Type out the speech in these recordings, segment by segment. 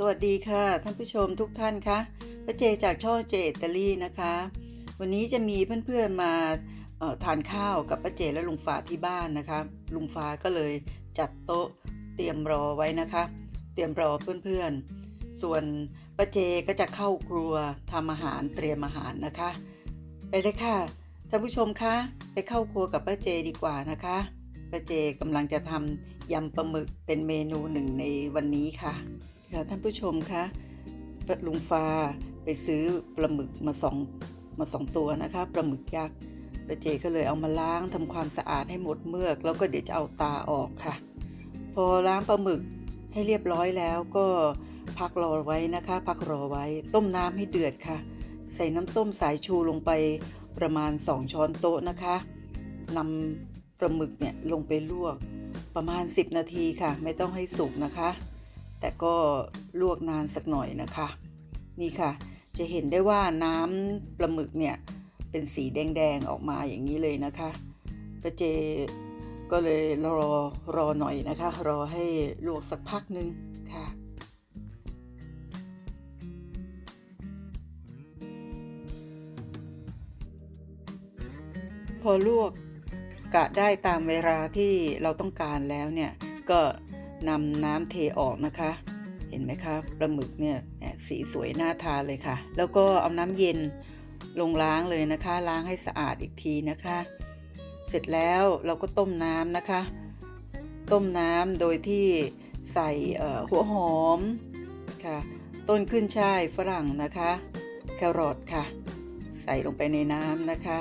สวัสดีค่ะ ท่านผู้ชมทุกท่านคะป้าเจจากช่องเจอิตาลีนะคะ วันนี้จะมีเพื่อนๆมาเอ่อทานข้าวกับป้าเจและลุงฟ้าที่บ้านนะคะ ลุงฟ้าก็เลยจัดโต๊ะเตรียมรอไว้นะคะ เตรียมรอเพื่อนๆ ส่วนป้าเจก็จะเข้าครัวทำอาหารเตรียมอาหารนะคะ ไปเลยค่ะท่านผู้ชมคะไปเข้าครัวกับป้าเจดีกว่านะคะป้าเจกำลังจะทำยำปลาหมึกเป็นเมนูหนึ่งในวันนี้ค่ะ ค่ะท่านผู้ชมคะลุงฟ้าไปซื้อปลาหมึกมาสองมาสองตัวนะคะปลาหมึกยักษ์ปเจก็เลยเอามาล้างทำความสะอาดให้หมดเมือก แล้วก็เดี๋ยวจะเอาตาออกค่ะ พอล้างปลาหมึกให้เรียบร้อยแล้วก็พักรอไว้นะคะ พักรอไว้ต้มน้ำให้เดือดค่ะ ใส่น้ำส้มสายชูลงไปประมาณ 2 ช้อนโต๊ะนะคะนำปลาหมึกเนี่ยลงไปลวกประมาณ 10 นาทีค่ะ ไม่ต้องให้สุกนะคะ แต่ก็ลวกนานสักหน่อยนะคะ นี่ค่ะ จะเห็นได้ว่าน้ำปลาหมึกเนี่ยเป็นสีแดงๆออกมาอย่างนี้เลยนะคะป้าเจก็เลยรอรอหน่อยนะคะ รอให้ลวกสักพักหนึงค่ะพอลวกกะได้ตามเวลาที่เราต้องการแล้วเนี่ย ก็ นำน้ำเทออกนะคะ เห็นไหมคะปลาหมึกเนี่ยสีสวยน่าทานเลยค่ะ แล้วก็เอาน้ำเย็นลงล้างเลยนะคะ ล้างให้สะอาดอีกทีนะคะ เสร็จแล้วเราก็ต้มน้ำนะคะ ต้มน้ำโดยที่ใส่หัวหอมค่ะ ต้นขึ้นช่ายฝรั่งนะคะ แครอทค่ะ ใส่ลงไปในน้ำนะคะ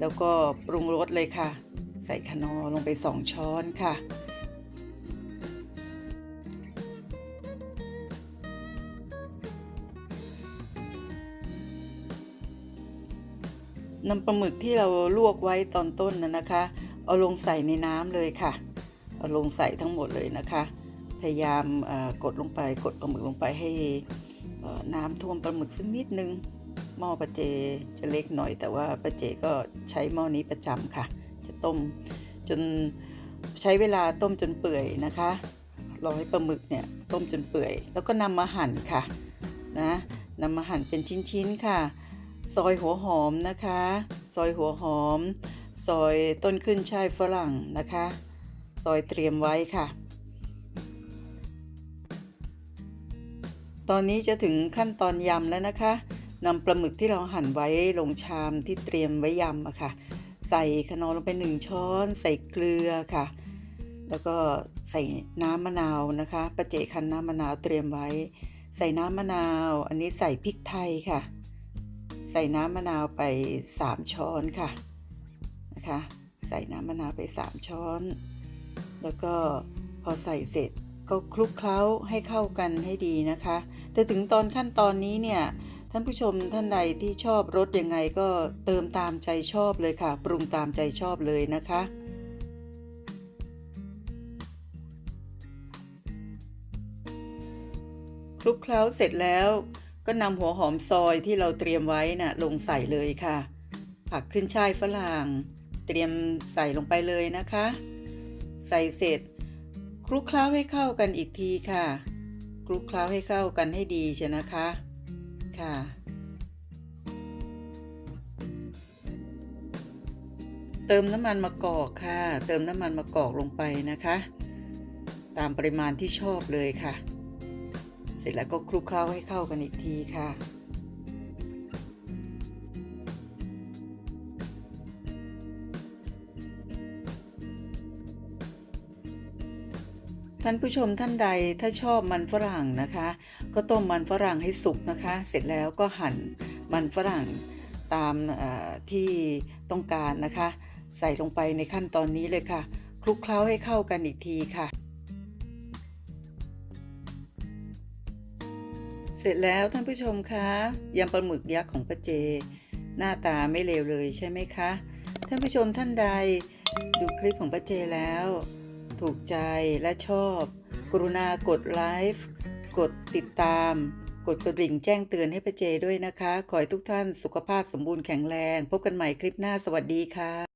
แล้วก็ปรุงรสเลยค่ะ ใส่คนอลงไป2ช้อนค่ะ นำปลาหมึกที่เราลวกไว้ตอนต้นนะนะคะ เอาลงใส่ในน้ำเลยค่ะ เอาลงใส่ทั้งหมดเลยนะคะ พยายามกดลงไปกดปลาหมึกลงไปให้น้ำท่วมปลาหมึกสักนิดนึงหม้อประเจจะเล็กหน่อย แต่ว่าประเจก็ใช้หม้อนี้ประจำค่ะ จะต้มจนใช้เวลาต้มจนเปื่อยนะคะรอให้ปลาหมึกเนี่ยต้มจนเปื่อย แล้วก็นำมาหั่นค่ะนะนำมาหั่นเป็นชิ้นๆค่ะ ซอยหัวหอมนะคะ ซอยหัวหอม ซอยต้นขึ้นช่ายฝรั่งนะคะ ซอยเตรียมไว้ค่ะ ตอนนี้จะถึงขั้นตอนยำแล้วนะคะนำปลาหมึกที่เราหั่นไว้ลงชามที่เตรียมไว้ยำอะค่ะ ใส่คนอร์ลงไปหนึ่งช้อน ใส่เกลือค่ะ แล้วก็ใส่น้ำมะนาวนะคะประเจคันน้ำมะนาวเตรียมไว้ ใส่น้ำมะนาว อันนี้ใส่พริกไทยค่ะ ใส่น้ำมะนาวไป 3 ช้อนค่ะนะคะใส่น้ำมะนาวไป 3 ช้อน แล้วก็พอใส่เสร็จก็คลุกเคล้าให้เข้ากันให้ดีนะคะ แต่ถึงตอนขั้นตอนนี้เนี่ยท่านผู้ชมท่านใดที่ชอบรสยังไงก็เติมตามใจชอบเลยค่ะ ปรุงตามใจชอบเลยนะคะคลุกเคล้าเสร็จแล้ว ก็นำหัวหอมซอยที่เราเตรียมไว้นะ่ะลงใส่เลยค่ะ ผักขึ้นช่ายฝรั่ง เตรียมใส่ลงไปเลยนะคะ ใส่เสร็จ คลุกเคล้าให้เข้ากันอีกทีค่ะ คลุกเคล้าให้เข้ากันให้ดีใช่นะคะค่ะ เติมน้ำมันมะกอกค่ะ เติมน้ำมันมะกอกลงไปนะคะ ตามปริมาณที่ชอบเลยค่ะ สร็จแล้วก็คลุกเคล้าให้เข้ากันอีกทีค่ะ ท่านผู้ชมท่านใดถ้าชอบมันฝรั่งนะคะ ก็ต้มมันฝรั่งให้สุกนะคะ เสร็จแล้วก็หั่นมันฝรั่งตามที่ต้องการนะคะ ใส่ลงไปในขั้นตอนนี้เลยค่ะคลุกเคล้าให้เข้ากันอีกทีค่ะ เสร็จแล้วท่านผู้ชมคะยำปลาหมึกยักษ์ของป้าเจ หน้าตาไม่เลวเลยใช่ไหมคะ ท่านผู้ชมท่านใดดูคลิปของป้าเจแล้ว ถูกใจและชอบ กรุณากดไลฟ์กดติดตาม กดกระดิ่งแจ้งเตือนให้ป้าเจด้วยนะคะ ขอให้ทุกท่านสุขภาพสมบูรณ์แข็งแรง พบกันใหม่คลิปหน้าสวัสดีค่ะ